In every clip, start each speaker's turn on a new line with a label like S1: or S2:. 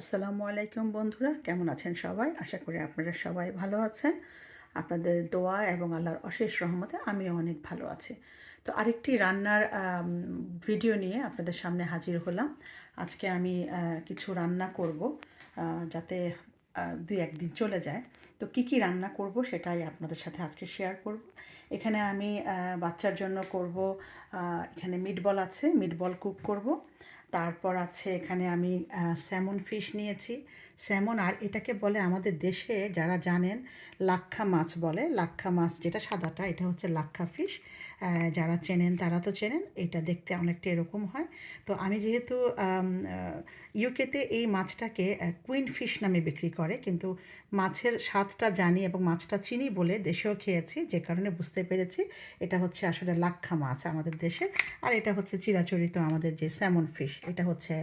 S1: আসসালামু আলাইকুম বন্ধুরা, কেমন আছেন সবাই? আশা করি আপনারা সবাই ভালো আছেন। আপনাদের দোয়া এবং আল্লাহর অশেষ রহমতে আমিও অনেক ভালো আছি। তো আরেকটি রান্নার ভিডিও নিয়ে আপনাদের সামনে হাজির হলাম। আজকে আমি কিছু রান্না করব যাতে দুই একদিন চলে যায়। তো কি কি রান্না করব সেটাই আপনাদের সাথে আজকে শেয়ার করব। এখানে আমি বাচ্চার জন্য করব এখানে মিটবল আছে মিটবল কুক করব। তারপর আছে এখানে আমি স্যামন ফিশ নিয়েছি। স্যামন আর এটাকে বলে আমাদের দেশে যারা জানেন, লাক্ষা মাছ বলে। লাক্ষা মাছ যেটা সাদাটা, এটা হচ্ছে লাক্ষা ফিশ যারা চেনেন তারা তো চেনেন এটা দেখতে অনেকটা এরকম হয়। তো আমি যেহেতু ইউকেতে এই মাছটাকে কুইন ফিশ নামে বিক্রি করে কিন্তু মাছের স্বাদটা জানি এবং মাছটা চিনি বলে দেশেও খেয়েছি যে কারণে বুঝতে পেরেছি এটা হচ্ছে আসলে লাক্ষা মাছ আমাদের দেশে আর এটা হচ্ছে চিরাচরিত আমাদের যে স্যামন ফিশ এটা হচ্ছে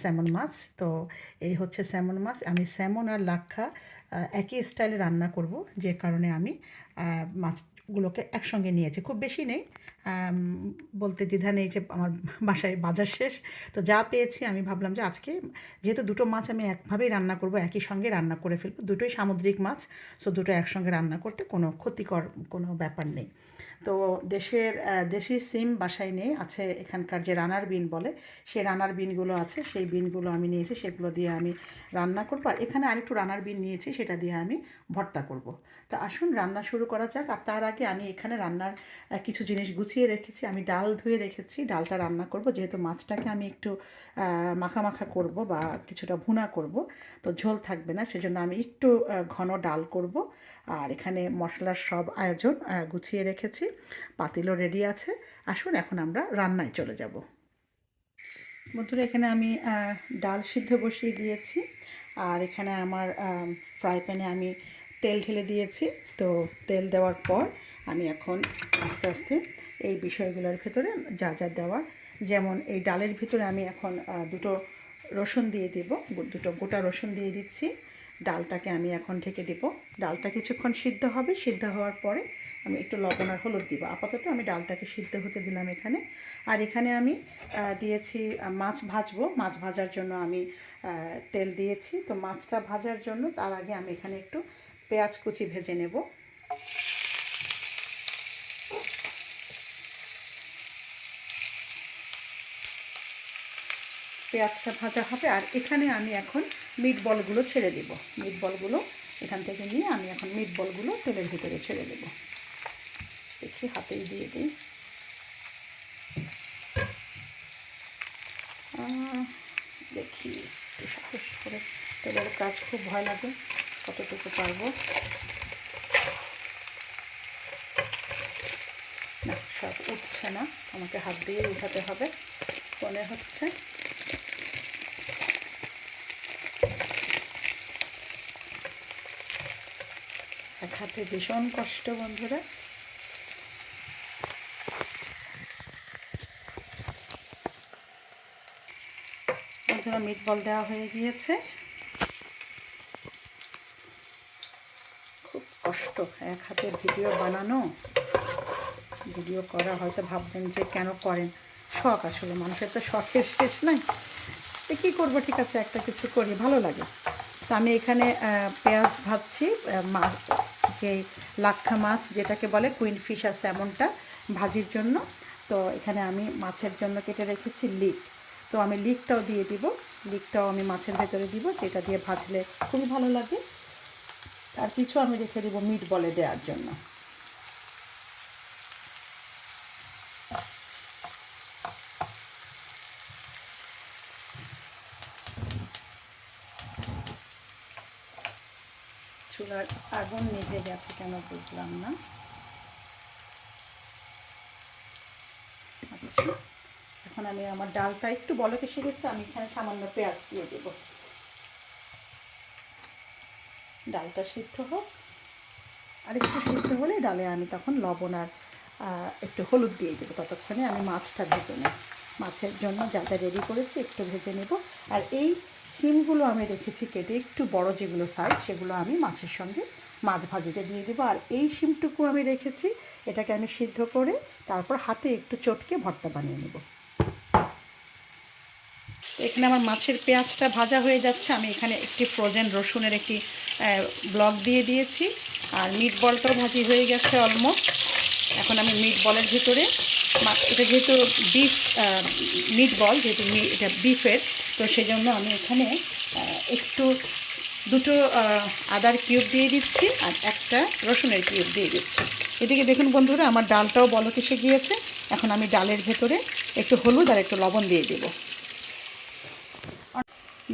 S1: স্যামন মাছ। তো এই হচ্ছে স্যামন মাছ। আমি স্যামন আর লাক্ষা একই স্টাইলে রান্না করব যে কারণে আমি আহ, মাছগুলোকে একসঙ্গে নিয়েছে। খুব বেশি নেই। বলতে দ্বিধা নেই যে আমার বাসায় বাজার শেষ। তো যা পেয়েছি, আমি ভাবলাম যে আজকে যেহেতু দুটো মাছ আমি একভাবেই রান্না করব, একই সঙ্গে রান্না করে ফেলব। দুটোই সামুদ্রিক মাছ সো দুটো একসঙ্গে রান্না করতে কোনো ক্ষতিকর কোনো ব্যাপার নেই। তো দেশের দেশি সিম বাসায় নেই, আছে এখানকার যে রানার বিন বলে, সেই রানার বিনগুলো আছে, সেই বিনগুলো আমি নিয়েছি, সেগুলো দিয়ে আমি রান্না করব। আর এখানে আরেকটু রানার বিন নিয়েছি, সেটা দিয়ে আমি ভর্তা করব। তো আসুন রান্না শুরু করা যাক, আর তার আগে আমি এখানে রান্নার কিছু জিনিস গুছিয়ে রেখেছি। আমি ডাল ধুয়ে রেখেছি, ডালটা রান্না করব, যেহেতু মাছটাকে আমি একটু মাখা মাখা করব বা কিছুটা ভুনা করব, তো ঝোল থাকবে না, সেজন্য আমি একটু ঘন ডাল করব। আর এখানে মশলার সব আয়োজন গুছিয়ে রেখেছি। পাতিলও রেডি আছে। আসুন, এখন আমরা রান্নায় চলে যাব। বন্ধুরা, এখানে আমি ডাল সিদ্ধ বসিয়ে দিয়েছি। আর এখানে আমার ফ্রাই প্যানে আমি তেল ঢেলে দিয়েছি। তো তেল দেওয়ার পর আমি এখন আস্তে আস্তে এই বিষয়গুলোর ভেতরে যা যা দেওয়ার, যেমন এই ডালের ভিতরে আমি এখন দুটো রসুন দিয়ে দিব। দুটো গোটা রসুন দিয়ে দিচ্ছি। ডালটাকে আমি এখন ঢেকে দিব। ডালটা কিছুক্ষণ সিদ্ধ হবে। সিদ্ধ হওয়ার পরে আমি একটু লবণ আর হলুদ দিব। আপাতত আমি ডালটাকে সিদ্ধ হতে দিলাম এখানে। আর এখানে আমি দিয়েছি মাছ ভাজবো। মাছ ভাজার জন্য আমি তেল দিয়েছি। তো মাছটা ভাজার জন্য তার আগে আমি এখানে একটু পেঁয়াজ কুচি ভেজে নেব। পেঁয়াজটা ভাজা হবে। আর এখানে আমি এখন মিট বলগুলো ছেড়ে দেব। মিট বলগুলো এখান থেকে নিয়ে আমি এখন মিট বলগুলো তেলের ভিতরে ছেড়ে দেব। দেখি হাতেই দিয়ে দিই। দেখি, একটু সাহস করে তেলের কাজ খুব ভয় লাগে, কতটুকু পারব। না, সব উঠছে না, আমাকে হাত দিয়ে উঠাতে হবে, মনে হচ্ছে। এক হাতে ভীষণ কষ্ট, বন্ধুরা। বন্ধুরা মিট বল দেওয়া হয়ে গিয়েছে। খুব কষ্ট এক হাতে ভিডিও বানানো। ভিডিও করা হয়তো ভাববেন যে কেন করেন? শখ আসলে, মানুষের তো শখের শেষ নাই। তো কী করব? ঠিক আছে, একটা কিছু করি, ভালো লাগে। তো আমি এখানে পেঁয়াজ ভাজছি মাছ যে লাক্ষা মাছ যেটাকে বলে কুইন ফিশ আছে এমনটা ভাজির জন্য। তো এখানে আমি মাছের জন্য কেটে রেখেছি লিক তো আমি লিকটাও দিয়ে দিব। লিকটাও আমি মাছের ভেতরে দিব, যেটা দিয়ে ভাজলে খুবই ভালো লাগে। আর কিছু আমি রেখে দেবো মিট বলে দেওয়ার জন্য। চুলার আগুন নিভে গেছে কেন বুঝলাম না। আচ্ছা। এখন আমি আমার ডালটা একটু বলক এসে গেছে, আমি এখানে সামান্য পেঁয়াজ দিয়ে দেব। ডালটা সিদ্ধ হোক। আর একটু সিদ্ধ হলে ডালে আমি তখন লবণ আর একটু হলুদ দিয়ে দেবো ততক্ষণে আমি মাছটা ভেজে নেব। মাছের জন্য যা যা রেডি করেছি একটু ভেজে নেব। আর এই শিমগুলো আমি রেখেছি কেটে একটু বড় যেগুলো সাইজ সেগুলো আমি মাছের সঙ্গে মাছ ভাজিতে দিয়ে দেবো। আর এই শিমটুকু আমি রেখেছি, এটাকে আমি সিদ্ধ করে তারপর হাতে একটু চটকে ভর্তা বানিয়ে নেব। এখানে আমার মাছের পেঁয়াজটা ভাজা হয়ে যাচ্ছে। আমি এখানে একটি ফ্রোজেন রসুনের একটি ব্লক দিয়ে দিয়েছি। আর মিট বলটাও ভাজি হয়ে গেছে অলমোস্ট এখন আমি মিট বলের ভিতরে এটা যেহেতু বিফ মিট বল যেহেতু এটা বিফের তো সেই জন্য আমি এখানে একটু, দুটো আদার কিউব দিয়ে দিচ্ছি আর একটা রসুনের কিউব দিয়ে দিচ্ছি। এদিকে দেখুন বন্ধুরা, আমার ডালটাও বলক এসে গিয়েছে। এখন আমি ডালের ভেতরে একটু হলুদ আর একটু লবণ দিয়ে দেবো।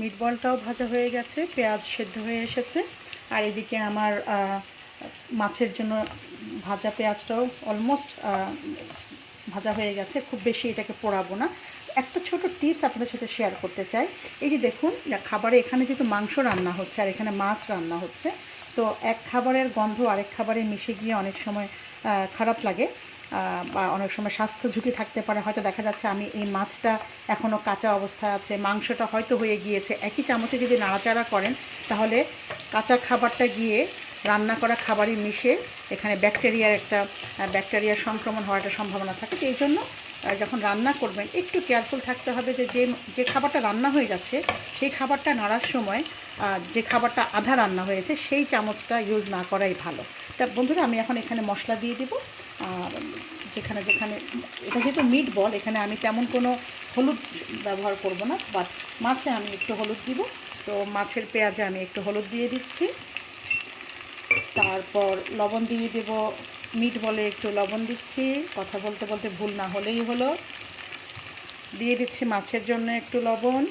S1: মিট বলটাও ভাজা হয়ে গেছে, পেঁয়াজ সেদ্ধ হয়ে এসেছে, আর এদিকে আমার মাছের জন্য ভাজা পেঁয়াজটাও অলমোস্ট ভাজা হয়ে গেছে। খুব বেশি এটাকে পোড়াবো না। একটা ছোট টিপস আপনাদের সাথে শেয়ার করতে চাই। এই যে দেখুন খাবারে এখানে যেহেতু মাংস রান্না হচ্ছে আর এখানে মাছ রান্না হচ্ছে, তো এক খাবারের গন্ধ আরেক খাবারে মিশে গিয়ে অনেক সময় খারাপ লাগে। বা অনেক সময় স্বাস্থ্য ঝুঁকি থাকতে পারে। হয়তো দেখা যাচ্ছে আমি এই মাছটা এখনও কাঁচা অবস্থায় আছে, মাংসটা হয়তো হয়ে গিয়েছে। একই চামচে যদি নাড়াচাড়া করেন, তাহলে কাঁচা খাবারটা গিয়ে রান্না করা খাবারই মিশে এখানে ব্যাকটেরিয়ার একটা ব্যাকটেরিয়ার সংক্রমণ হওয়ার একটা সম্ভাবনা থাকে। এই জন্য যখন রান্না করবেন, একটু কেয়ারফুল থাকতে হবে যে যে যে খাবারটা রান্না হয়ে যাচ্ছে, সেই খাবারটা নাড়ার সময় যে খাবারটা আধা রান্না হয়েছে, সেই চামচটা ইউজ না করাই ভালো। তা বন্ধুরা, আমি এখন এখানে মশলা দিয়ে দেবো। আর যেখানে যেখানে, এটা যেহেতু মিট বল এখানে আমি তেমন কোনো হলুদ ব্যবহার করব না বাট মাছে আমি একটু হলুদ দিব। তো মাছের পেঁয়াজে আমি একটু হলুদ দিয়ে দিচ্ছি। তারপর লবণ দিয়ে দেব। মিট বলে একটু লবণ দিচ্ছি। কথা বলতে বলতে ভুল না হলেই হলো। দিয়ে দিচ্ছি মাছের জন্য একটু লবণ।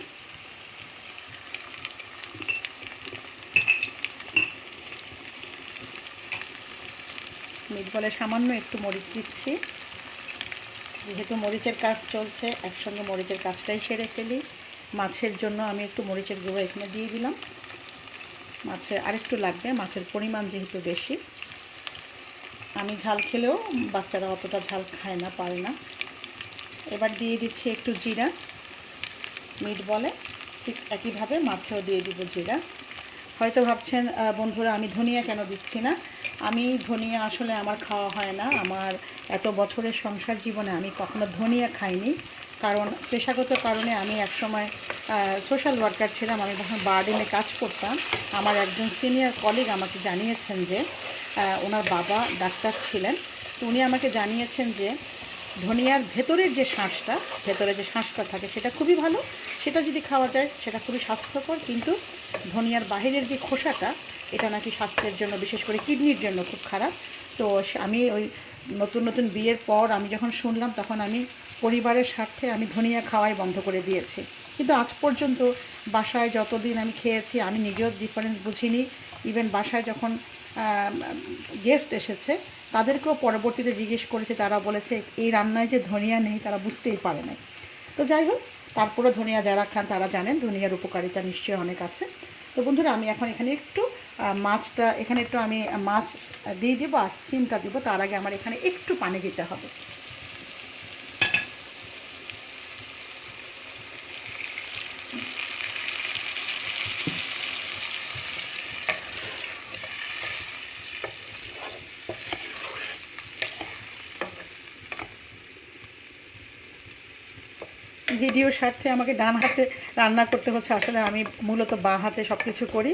S1: মিট বলে সামান্য একটু মরিচ দিচ্ছি। যেহেতু মরিচের কাজ চলছে, একসঙ্গে মরিচের কাজটাই সেরে ফেলি। মাছের জন্য আমি একটু মরিচের গুঁড়ো এখানে দিয়ে দিলাম। মাছের আরেকটু লাগবে, মাছের পরিমাণ যেহেতু বেশি। আমি ঝাল খেলেও বাচ্চারা অতটা ঝাল খায় না, পারে না। এবার দিয়ে দিচ্ছি একটু জিরা, মিট বলে। ঠিক একইভাবে মাছেও দিয়ে দিব জিরা। হয়তো ভাবছেন বন্ধুরা আমি ধনিয়া কেন দিচ্ছি না? আমি ধনিয়া আসলে আমার খাওয়া হয় না। আমার এত বছরের সংসার জীবনে আমি কখনো ধনিয়া খাইনি। কারণ পেশাগত কারণে আমি একসময় সোশ্যাল ওয়ার্কার ছিলাম। আমি যখন বার্ডেনে কাজ করতাম। আমার একজন সিনিয়র কলিগ আমাকে জানিয়েছেন যে ওনার বাবা ডাক্তার ছিলেন। তো উনি আমাকে জানিয়েছেন যে ধনিয়ার ভেতরের যে শাঁসটা, ভেতরে যে শাঁসটা থাকে, সেটা খুবই ভালো। সেটা যদি খাওয়া যায়, সেটা খুবই স্বাস্থ্যকর, কিন্তু ধনিয়ার বাহিরের যে খোসাটা, এটা নাকি স্বাস্থ্যের জন্য, বিশেষ করে কিডনির জন্য খুব খারাপ। তো আমি ওই নতুন নতুন বিয়ের পর আমি যখন শুনলাম, তখন আমি পরিবারের স্বার্থে আমি ধনিয়া খাওয়াই বন্ধ করে দিয়েছি। কিন্তু আজ পর্যন্ত বাসায় যতদিন আমি খেয়েছি, আমি নিজেও ডিফারেন্স বুঝিনি। ইভেন বাসায় যখন গেস্ট এসেছে তাদেরকেও পরবর্তীতে জিজ্ঞেস করেছে, তারা বলেছে, এই রান্নায় যে ধনিয়া নেই, তারা বুঝতেই পারে নাই। তো যাই হোক তারপরে ধনিয়া যারা খান, তারা জানেন, ধনিয়ার উপকারিতা নিশ্চয়ই অনেক আছে। তো বন্ধুরা, আমি এখন এখানে একটু মাছটা, এখানে একটু আমি মাছ দিয়ে দেবো আর সিমটা দেবো। তার আগে আমার এখানে একটু পানি দিতে হবে। ভিডিওর স্বার্থে আমাকে ডান হাতে রান্না করতে হচ্ছে। আসলে আমি মূলত বাঁ হাতে সব কিছু করি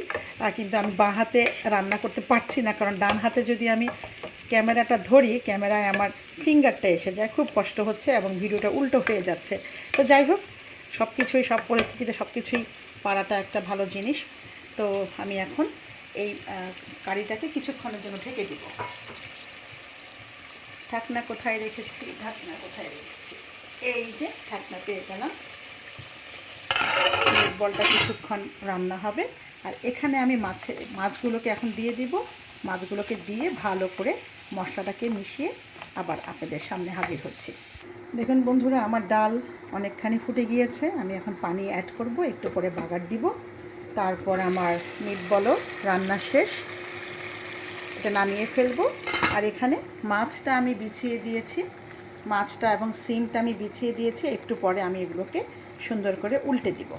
S1: কিন্তু আমি বাঁ হাতে রান্না করতে পারছি না, কারণ ডান হাতে যদি আমি ক্যামেরাটা ধরি, ক্যামেরায় আমার ফিঙ্গারটা এসে যায়, খুব কষ্ট হচ্ছে এবং ভিডিওটা উল্টো হয়ে যাচ্ছে। তো যাই হোক সব কিছুই সব পরিস্থিতিতে সব কিছুই পারাটা একটা ভালো জিনিস। তো আমি এখন এই কারিটাকে কিছুক্ষণের জন্য ঢেকে দিব। ঢাকনা কোথায় রেখেছি? ঢাকনা কোথায় রেখেছি? এই যে ঢাকনা পেয়ে গেলাম বলটা কিছুক্ষণ রান্না হবে। আর এখানে আমি মাছে, মাছগুলোকে এখন দিয়ে দিব। মাছগুলোকে দিয়ে ভালো করে মশলাটাকে মিশিয়ে আবার আপনাদের সামনে হাজির হচ্ছি। দেখুন বন্ধুরা, আমার ডাল অনেকখানি ফুটে গিয়েছে। আমি এখন পানি অ্যাড করব, একটু করে বাগার দিব। তারপর আমার মিট বলো রান্না শেষ। এটা নামিয়ে ফেলব। আর এখানে মাছটা আমি বিছিয়ে দিয়েছি। মাছটা এবং সিমটা আমি বিছিয়ে দিয়েছি, একটু পরে আমি এগুলোকে সুন্দর করে উল্টে দিব।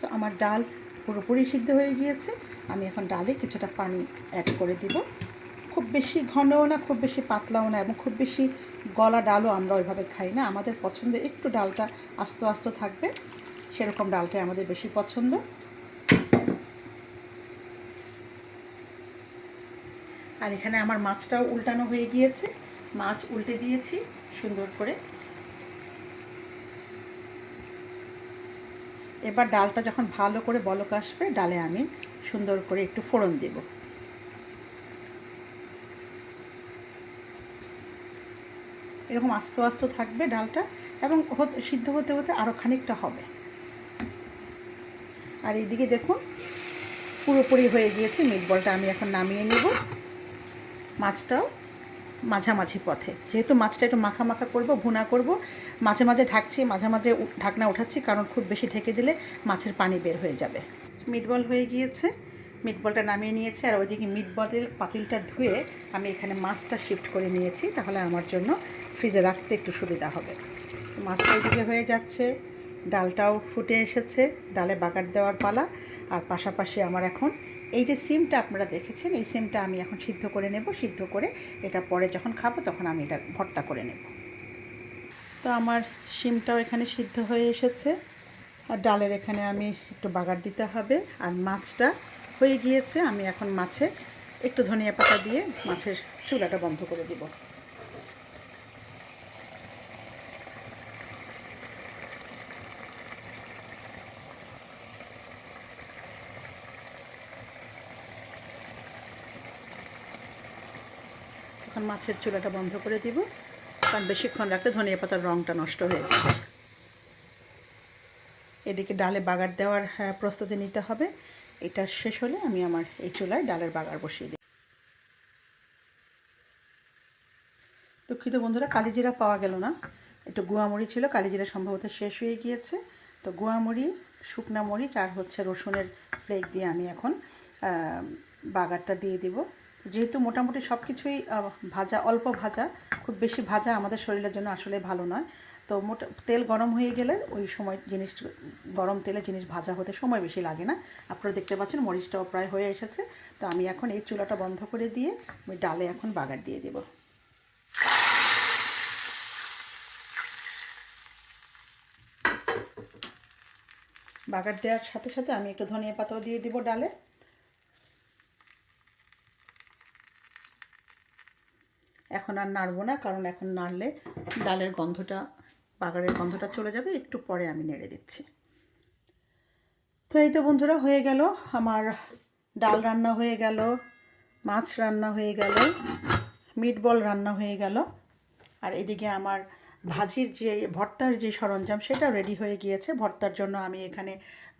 S1: তো আমার ডাল পুরোপুরি সিদ্ধ হয়ে গিয়েছে। আমি এখন ডালে কিছুটা পানি অ্যাড করে দিব। খুব বেশি ঘনও না, খুব বেশি পাতলাও না এবং খুব বেশি গলা ডালও আমরা ওইভাবে খাই না। আমাদের পছন্দ একটু ডালটা আস্ত আস্ত থাকবে, সেরকম ডালটাই আমাদের বেশি পছন্দ। আর এখানে আমার মাছটাও উল্টানো হয়ে গিয়েছে। মাছ উল্টে দিয়েছি, সুন্দর করে। এবার ডালটা যখন ভালো করে বলক আসবে, ডালে আমি সুন্দর করে একটু ফোড়ন দেব। এরকম আস্তে আস্তে থাকবে ডালটা এবং সিদ্ধ হতে হতে আরও খানিকটা হবে। আর এইদিকে দেখুন, পুরোপুরি হয়ে গিয়েছে, মিট বলটা আমি এখন নামিয়ে নেব। মাছটাও মাঝামাঝি পথে। যেহেতু মাছটা একটু মাখা মাখা করব, ভুনা করব, মাঝে মাঝে ঢাকছি, মাঝে মাঝে ঢাকনা উঠাচ্ছি, কারণ খুব বেশি ঢেকে দিলে মাছের পানি বের হয়ে যাবে। মিটবল হয়ে গিয়েছে। মিটবলটা নামিয়ে নিয়েছি আর ওইদিকে মিটবলের পাতিলটা ধুয়ে আমি এখানে মাছটা শিফট করে নিয়েছি, তাহলে আমার জন্য ফ্রিজে রাখতে একটু সুবিধা হবে। মাছটা ওইদিকে হয়ে যাচ্ছে, ডালটাও ফুটে এসেছে, ডালে বাগার দেওয়ার পালা, আর পাশাপাশি আমার এখন এই যে সিমটা আপনারা দেখেছেন, এই সিমটা আমি এখন সিদ্ধ করে নেব, সিদ্ধ করে এটা পরে যখন খাব তখন আমি এটা ভর্তা করে নেব। তো আমার সিমটাও এখানে সিদ্ধ হয়ে এসেছে। আর ডালের এখানে আমি একটু বাগার দিতে হবে। আর মাছটা হয়ে গিয়েছে, আমি এখন মাছে একটু ধনিয়া পাতা দিয়ে মাছের চুলাটা বন্ধ করে দিব। এখন মাছের চুলাটা বন্ধ করে দিব। কারণ বেশিক্ষণ রাখলে ধনিয়া পাতার রঙটা নষ্ট হয়ে যাবে। এদিকে ডালে বাগার দেওয়ার হ্যাঁ, প্রস্তুতি নিতে হবে। এটা শেষ হলে আমি আমার এই চুলায় ডালের বাগার বসিয়ে দিই। দুঃখিত বন্ধুরা কালিজিরা পাওয়া গেল না। একটু গুয়ামুড়ি ছিল কালিজিরা সম্ভবত শেষ হয়ে গিয়েছে। তো গুয়ামুড়ি শুকনা মরিচ আর হচ্ছে রসুনের ফ্লেক দিয়ে আমি এখন বাগারটা দিয়ে দিব। যেহেতু মোটামুটি সব কিছুই ভাজা, অল্প ভাজা, খুব বেশি ভাজা আমাদের শরীরের জন্য আসলে ভালো নয়। তো মোটা, তেল গরম হয়ে গেলে ওই সময় জিনিস, গরম তেলে জিনিস ভাজা হতে সময় বেশি লাগে না। আপনারা দেখতে পাচ্ছেন মরিচটাও প্রায় হয়ে এসেছে। তো আমি এখন এই চুলাটা বন্ধ করে দিয়ে আমি ডালে এখন বাগার দিয়ে দেব। বাগার দেওয়ার সাথে সাথে আমি একটু ধনিয়া পাতাও দিয়ে দিব ডালে। এখন আর নাড়বো না, কারণ এখন নাড়লে ডালের গন্ধটা, বাগারের গন্ধটা চলে যাবে, একটু পরে আমি নেড়ে দিচ্ছি। তো এই তো বন্ধুরা হয়ে গেল, আমার ডাল রান্না হয়ে গেল, মাছ রান্না হয়ে গেল মিট বল রান্না হয়ে গেল, আর এদিকে আমার ভাজির যে, ভর্তার যে সরঞ্জাম, সেটা রেডি হয়ে গিয়েছে। ভর্তার জন্য আমি এখানে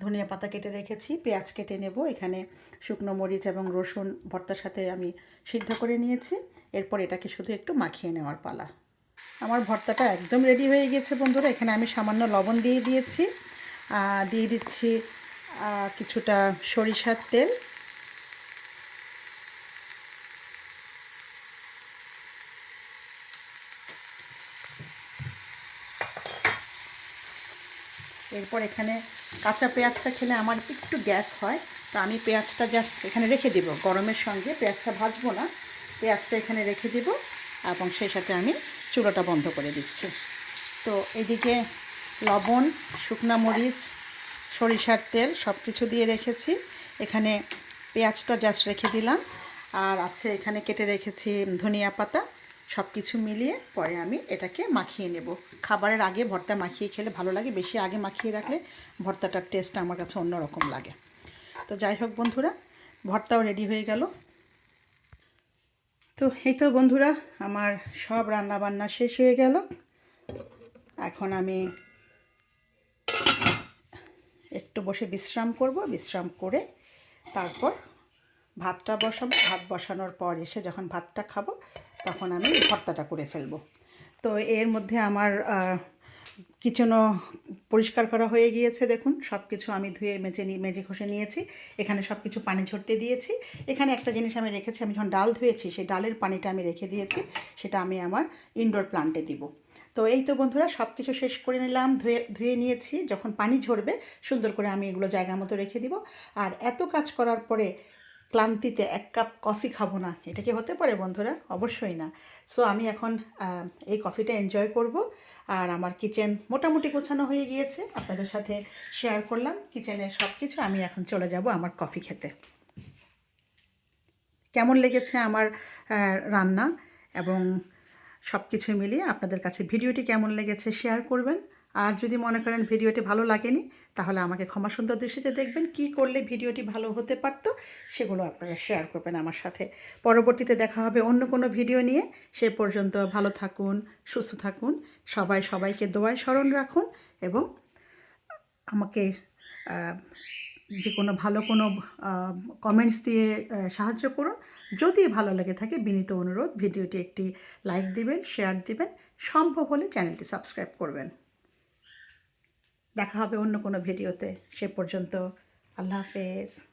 S1: ধনিয়া পাতা কেটে রেখেছি, পেঁয়াজ কেটে নেব, এখানে শুকনো মরিচ এবং রসুন ভর্তার সাথে আমি সিদ্ধ করে নিয়েছি। এরপর এটাকে শুধু একটু মাখিয়ে নেওয়ার পালা। আমার ভর্তাটা একদম রেডি হয়ে গিয়েছে বন্ধুরা। এখানে আমি সামান্য লবণ দিয়ে দিয়েছি। দিয়ে দিচ্ছি কিছুটা সরিষার তেল। এরপর এখানে কাঁচা পেঁয়াজটা খেলে আমার একটু গ্যাস হয়। তো আমি পেঁয়াজটা জাস্ট এখানে রেখে দেব গরমের সঙ্গে। পেঁয়াজটা ভাজবো না। পেঁয়াজটা এখানে রেখে দেব এবং সেই সাথে আমি চুলোটা বন্ধ করে দিচ্ছি। তো এদিকে লবণ, শুকনা মরিচ, সরিষার তেল সব কিছু দিয়ে রেখেছি। এখানে পেঁয়াজটা জাস্ট রেখে দিলাম। আর আছে এখানে কেটে রেখেছি ধনিয়া পাতা। সব কিছু মিলিয়ে পরে আমি এটাকে মাখিয়ে নেব। খাবারের আগে ভর্তা মাখিয়ে খেলে ভালো লাগে, বেশি আগে মাখিয়ে রাখলে ভর্তাটার টেস্ট আমার কাছে অন্যরকম লাগে। তো যাই হোক বন্ধুরা, ভর্তাও রেডি হয়ে গেল। তো এই তো বন্ধুরা, আমার সব রান্না বান্না শেষ হয়ে গেল। এখন আমি একটু বসে বিশ্রাম করব। বিশ্রাম করে তারপর ভাতটা বসাবো। ভাত বসানোর পর এসে যখন ভাতটা খাব, তখন আমি ভর্তাটা করে ফেলব। তো এর মধ্যে আমার কিচেনও পরিষ্কার করা হয়ে গিয়েছে, দেখুন। সব কিছু আমি ধুয়ে মেজে মেজে ঘষে নিয়েছি। এখানে সব কিছু পানি ঝরতে দিয়েছি। এখানে একটা জিনিস আমি রেখেছি, আমি যখন ডাল ধুয়েছি, সেই ডালের পানিটা আমি রেখে দিয়েছি, সেটা আমি আমার ইনডোর প্লান্টে দিব। তো এই তো বন্ধুরা সব কিছু শেষ করে নিলাম, ধুয়ে ধুয়ে নিয়েছি। যখন পানি ঝরবে, সুন্দর করে আমি এগুলো জায়গা মতো রেখে দিব। আর এত কাজ করার পরে ক্লান্তিতে এক কাপ কফি খাব না। এটা কি হতে পারে বন্ধুরা? অবশ্যই না। সো আমি এখন এই কফিটা এনজয় করব। আর আমার কিচেন মোটামুটি গোছানো হয়ে গিয়েছে। আপনাদের সাথে শেয়ার করলাম। কিচেনের সব কিছু আমি এখন চলে যাব আমার কফি খেতে। কেমন লেগেছে আমার রান্না? এবং সব কিছু মিলিয়ে আপনাদের কাছে ভিডিওটি কেমন লেগেছে শেয়ার করবেন। আর যদি মনে করেন ভিডিওটি ভালো লাগেনি, তাহলে আমাকে ক্ষমা সুন্দর দৃষ্টিতে দেখবেন, কি করলে ভিডিওটি ভালো হতে পারত, সেগুলো আপনারা শেয়ার করবেন আমার সাথে। পরবর্তীতে দেখা হবে অন্য কোনো ভিডিও নিয়ে। সে পর্যন্ত ভালো থাকুন, সুস্থ থাকুন, সবাই সবাইকে দোয়ায় স্মরণ রাখুন এবং আমাকে যে কোনো ভালো কোনো কমেন্টস দিয়ে সাহায্য করুন। যদি ভালো লাগে থাকে, বিনীত অনুরোধ, ভিডিওটি একটি লাইক দিবেন শেয়ার দিবেন, সম্ভব হলে চ্যানেলটি সাবস্ক্রাইব করবেন। দেখা হবে অন্য কোনো ভিডিওতে। সে পর্যন্ত আল্লাহ হাফেজ।